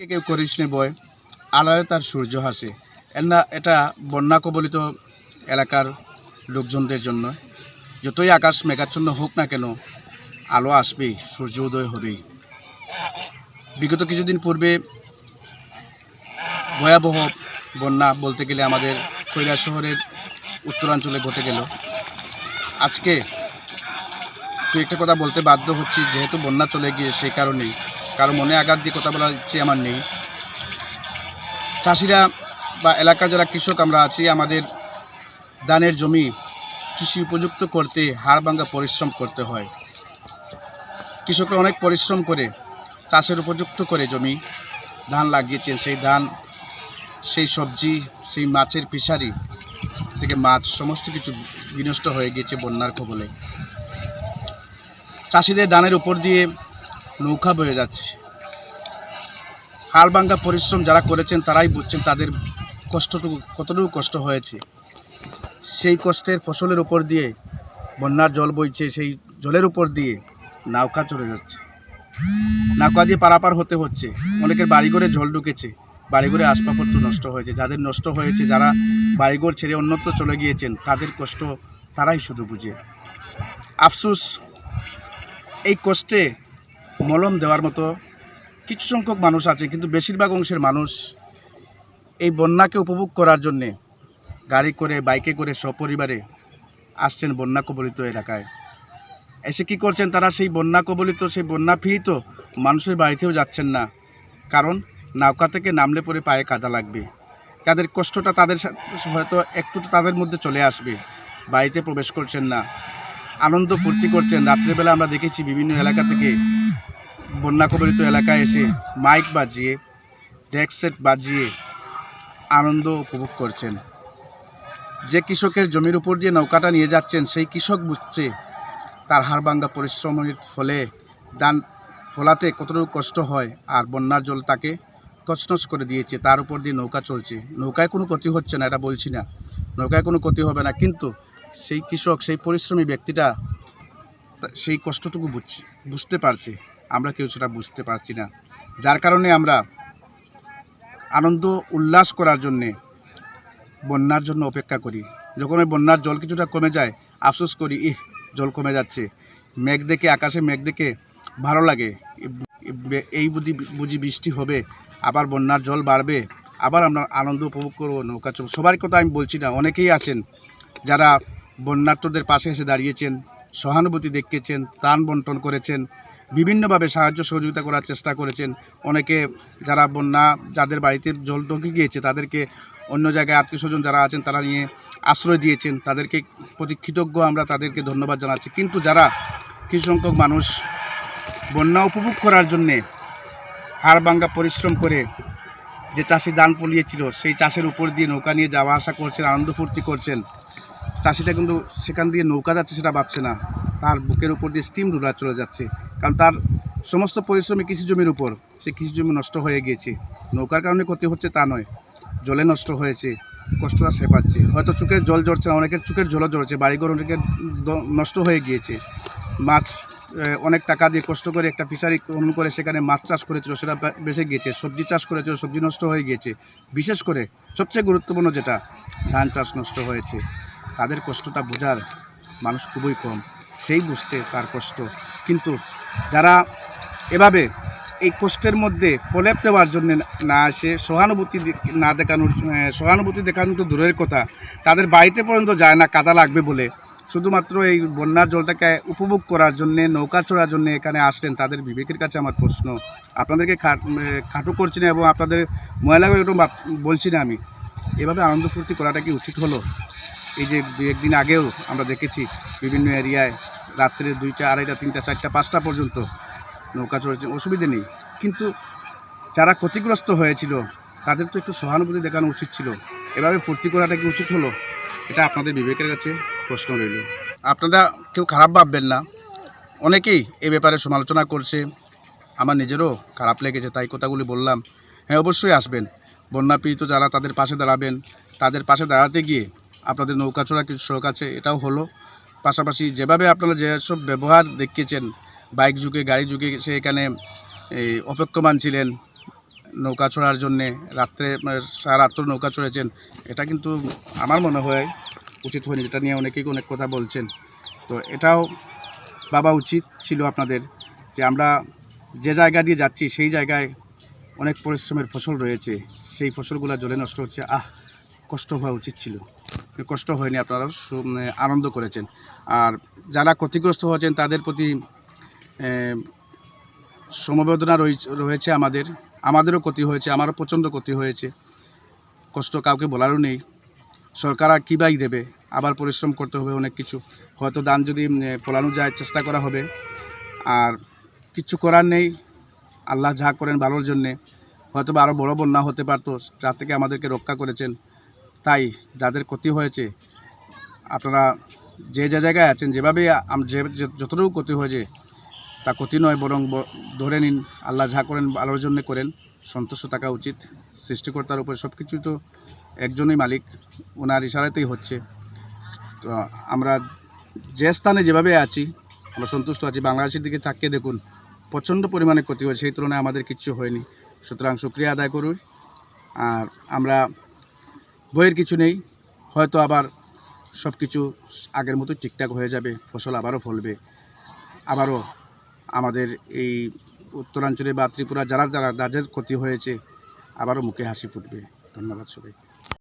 কেউ করিস নে বয়। আলারে তার সূর্য হাসে। না, এটা বন্যা কবলিত এলাকার লোকজনদের জন্য। যতই আকাশ মেঘাচ্ছন্ন হোক না কেন, আলো আসবেই, সূর্য উদয় হবেই। বিগত কিছুদিন পূর্বে ভয়াবহ বন্যা বলতে গেলে আমাদের কৈলাস শহরের উত্তরাঞ্চলে ঘটে গেল। আজকে তুই একটা কথা বলতে বাধ্য হচ্ছি, যেহেতু বন্যা চলে গিয়ে সেই কারণেই। কারও মনে আঘাত দিয়ে কথা বলার ইচ্ছে আমার নেই। চাষিরা বা এলাকার যারা কৃষক আমরা আছি, আমাদের ধানের জমি কৃষি উপযুক্ত করতে, হাড় ভাঙ্গা পরিশ্রম করতে হয়। কৃষকরা অনেক পরিশ্রম করে, চাষের উপযুক্ত করে জমি, ধান লাগিয়েছেন। সেই ধান, সেই সবজি, সেই মাছের ফিশারি থেকে মাছ, সমস্ত কিছু বিনষ্ট হয়ে গিয়েছে বন্যার কবলে। চাষিদের ধানের উপর দিয়ে নৌকা বয়ে যাচ্ছে। হালবাঙ্গা পরিশ্রম যারা করেছেন, তারাই বুঝছেন তাদের কষ্টটুকু, কতটুকু কষ্ট হয়েছে। সেই কষ্টের ফসলের উপর দিয়ে বন্যার জল বইছে, সেই জলের উপর দিয়ে নৌকা চলে যাচ্ছে। নৌকা দিয়ে পারাপার হতে হচ্ছে। অনেকের বাড়িঘরে জল ঢুকেছে। বাড়িঘরে আসবাবপত্র নষ্ট হয়েছে। যাদের নষ্ট হয়েছে, যারা বাড়িঘর ছেড়ে অন্যত্র চলে গিয়েছেন, তাদের কষ্ট তারাই শুধু বুঝে। আফসুস, এই কষ্টে মলম দেওয়ার মতো কিছু সংখ্যক মানুষ আছে, কিন্তু বেশিরভাগ অংশের মানুষ এই বন্যাকে উপভোগ করার জন্যে গাড়ি করে, বাইকে করে সপরিবারে আসছেন বন্যা কবলিত এলাকায়। এসে কি করছেন তারা? সেই বন্যা কবলিত, সেই বন্যা পীড়িত মানুষের বাড়িতেও যাচ্ছেন না। কারণ নৌকা থেকে নামলে পরে পায়ে কাদা লাগবে। তাদের কষ্টটা তাদের হয়তো একটু তাদের মধ্যে চলে আসবে। বাড়িতে প্রবেশ করছেন না। আনন্দ ফুর্তি করছেন। রাত্রেবেলা আমরা দেখেছি বিভিন্ন এলাকা থেকে বন্যা কবলিত এলাকায় এসে মাইক বাজিয়ে ডেক সেট বাজিয়ে আনন্দ উপভোগ করছেন। যে কৃষকের জমির উপর দিয়ে নৌকাটা নিয়ে যাচ্ছেন, সেই কৃষক বুঝছে তার হাড়ভাঙ্গা পরিশ্রমের ফলে দান ফলাতে কতটুকু কষ্ট হয় আর বন্যার জল তাকে তছনছ করে দিয়েছে, তার উপর দিয়ে নৌকা চলছে। নৌকায় কোনো ক্ষতি হচ্ছে না, এটা বলছি না। নৌকায় কোনো ক্ষতি হবে না, কিন্তু সেই কৃষক, সেই পরিশ্রমী ব্যক্তিটা সেই কষ্টটুকু বুঝছে, বুঝতে পারছে। আমরা কেউ সেটা বুঝতে পারছি না। যার কারণে আমরা আনন্দ উল্লাস করার জন্যে বন্যার জন্য অপেক্ষা করি। যখন ওই বন্যার জল কিছুটা কমে যায়, আফসোস করি, ইহ, জল কমে যাচ্ছে। মেঘ দেখে, আকাশে মেঘ দেখে ভালো লাগে। এই বুঝি বুঝি বৃষ্টি হবে, আবার বন্যার জল বাড়বে, আবার আমরা আনন্দ উপভোগ করব নৌকা সবার কথা আমি বলছি না, অনেকেই আছেন যারা বন্যার্থদের পাশে এসে দাঁড়িয়েছেন, সহানুভূতি দেখিয়েছেন, ত্রাণ বন্টন করেছেন বিভিন্নভাবে সাহায্য সহযোগিতা করার চেষ্টা করেছেন। অনেকে যারা বন্যা, যাদের বাড়িতে জল ঢুকে গিয়েছে, তাদেরকে অন্য জায়গায় আত্মীয় স্বজন যারা আছেন, তারা নিয়ে আশ্রয় দিয়েছেন। তাদেরকে প্রতি কৃতজ্ঞ আমরা তাদেরকে ধন্যবাদ জানাচ্ছি। কিন্তু যারা কিছু সংখ্যক মানুষ বন্যা উপভোগ করার জন্যে হাড়ভাঙ্গা পরিশ্রম করে যে চাষি দান পলিয়েছিল সেই চাষের উপর দিয়ে নৌকা নিয়ে যাওয়া আসা করছেন, আনন্দ ফুর্তি করছেন, চাষিটা কিন্তু সেখান দিয়ে নৌকা যাচ্ছে সেটা ভাবছে না। তার বুকের উপর দিয়ে স্টিম রুলার চলে যাচ্ছে। কারণ তার সমস্ত পরিশ্রমী কৃষি জমির উপর। সে কৃষি জমি নষ্ট হয়ে গিয়েছে। নৌকার কারণে ক্ষতি হচ্ছে তা নয়। জলে নষ্ট হয়েছে কষ্টটা সে পাচ্ছে। হয়তো চোখের জল ঝরছে না, অনেকের চোখের জলও ঝরছে, বাড়িঘর অনেকের নষ্ট হয়ে গিয়েছে। মাছ অনেক টাকা দিয়ে কষ্ট করে একটা ফিশারি খনন করে সেখানে মাছ চাষ করেছিল, সেটা বেঁচে গিয়েছে, সবজি চাষ করেছিল, সবজি নষ্ট হয়ে গিয়েছে। বিশেষ করে, সবচেয়ে গুরুত্বপূর্ণ যেটা, ধান চাষ নষ্ট হয়েছে। তাদের কষ্টটা বোঝার মানুষ খুবই কম। সেই বুঝতে তার কষ্ট। কিন্তু যারা এভাবে এই কষ্টের মধ্যে প্রলেপ দেওয়ার জন্য না আসে, সহানুভূতি না দেখানোর সহানুভূতি দেখানো তো দূরের কথা, তাদের বাড়িতে পর্যন্ত যায় না, কাদা লাগবে বলে। শুধুমাত্র এই বন্যার জলটাকে উপভোগ করার জন্য, নৌকা চড়ার জন্য এখানে আসলেন তাদের বিবেকের কাছে আমার প্রশ্ন। আপনাদেরকে খাট- করছি না এবং আপনাদের ময়লা বলছি না আমি। এভাবে আনন্দ ফুর্তি করাটা কি উচিত হলো? এই যে দু একদিন আগেও আমরা দেখেছি বিভিন্ন এরিয়ায় রাত্রে দুইটা, আড়াইটা, তিনটা, চারটা, পাঁচটা পর্যন্ত নৌকা চড়েছে। অসুবিধে নেই। কিন্তু যারা ক্ষতিগ্রস্ত হয়েছিল, তাদের তো একটু সহানুভূতি দেখানো উচিত ছিল। এভাবে ফুর্তি করাটা কি উচিত হলো? এটা আপনাদের বিবেকের কাছে প্রশ্ন রইল। আপনারা কেউ খারাপ ভাববেন না। অনেকেই এ ব্যাপারে সমালোচনা করছে। আমার নিজেরও খারাপ লেগেছে, তাই কথাগুলি বললাম। হ্যাঁ অবশ্যই আসবেন। বন্যা পীড়িত যারা তাদের পাশে দাঁড়াবেন, তাদের পাশে দাঁড়াতে গিয়ে আপনাদের নৌকা চড়া কিছু শখ আছে, এটাও হলো। পাশাপাশি যেভাবে আপনারা যেসব ব্যবহার দেখিয়েছেন, বাইক যুগে গাড়ি যুগে সে এখানে, এই, অপেক্ষমান ছিলেন নৌকা চড়ার জন্যে। রাত্রে সারা রাত্র নৌকা চড়েছেন। এটা কিন্তু আমার মনে হয় উচিত হয়নি যেটা নিয়ে অনেকেই অনেক কথা বলছেন। তো এটাও ভাবা উচিত ছিল আপনাদের যে আমরা যে জায়গা দিয়ে যাচ্ছি, সেই জায়গায় অনেক পরিশ্রমের ফসল রয়েছে। সেই ফসলগুলো জলে নষ্ট হচ্ছে। আহ, কষ্ট হওয়া উচিত ছিল। কষ্ট হয়নি আপনারা আনন্দ করেছেন। আর যারা ক্ষতিগ্রস্ত হয়েছেন, তাদের প্রতি সমবেদনা রয়েছে আমাদের। আমাদেরও ক্ষতি হয়েছে, আমারও প্রচণ্ড ক্ষতি হয়েছে। কষ্ট কাউকে বলারও নেই। সরকার আর কী বাই দেবে? আবার পরিশ্রম করতে হবে অনেক কিছু। হয়তো দান যদি ফলানো যায়, চেষ্টা করা হবে। আর কিচ্ছু করার নেই। আল্লাহ যা করেন ভালোর জন্যে। হয়তো বা আরও বড় বন্যা হতে পারতো যা থেকে আমাদেরকে রক্ষা করেছেন। তাই যাদের ক্ষতি হয়েছে, আপনারা যে যে জায়গায় আছেন, যেভাবে যে যতটুকু ক্ষতি হয়েছে, তা ক্ষতি নয়, বরং ধরে নিন, আল্লাহ যা করেন ভালোর জন্য করেন, সন্তুষ্ট থাকা উচিত। সৃষ্টিকর্তার উপর সব কিছু তো একজনই মালিক, ওনার ইশারাতেই হচ্ছে। তো আমরা যে স্থানে যেভাবে আছি, আমরা সন্তুষ্ট আছি। বাংলাদেশের দিকে তাকিয়ে দেখুন, প্রচণ্ড পরিমাণে ক্ষতি হয়েছে। সেই তুলনায় আমাদের কিচ্ছু হয়নি। সুতরাং শুক্রিয়া আদায় করুন। আর আমরা বইয়ের কিছু নেই। হয়তো আবার সব কিছু আগের মতো ঠিকঠাক হয়ে যাবে, ফসল আবারও ফলবে। আবারও আমাদের এই উত্তরাঞ্চলে বা ত্রিপুরা যারা যারা, যাদের ক্ষতি হয়েছে, আবারও মুখে হাসি ফুটবে। ধন্যবাদ সবাই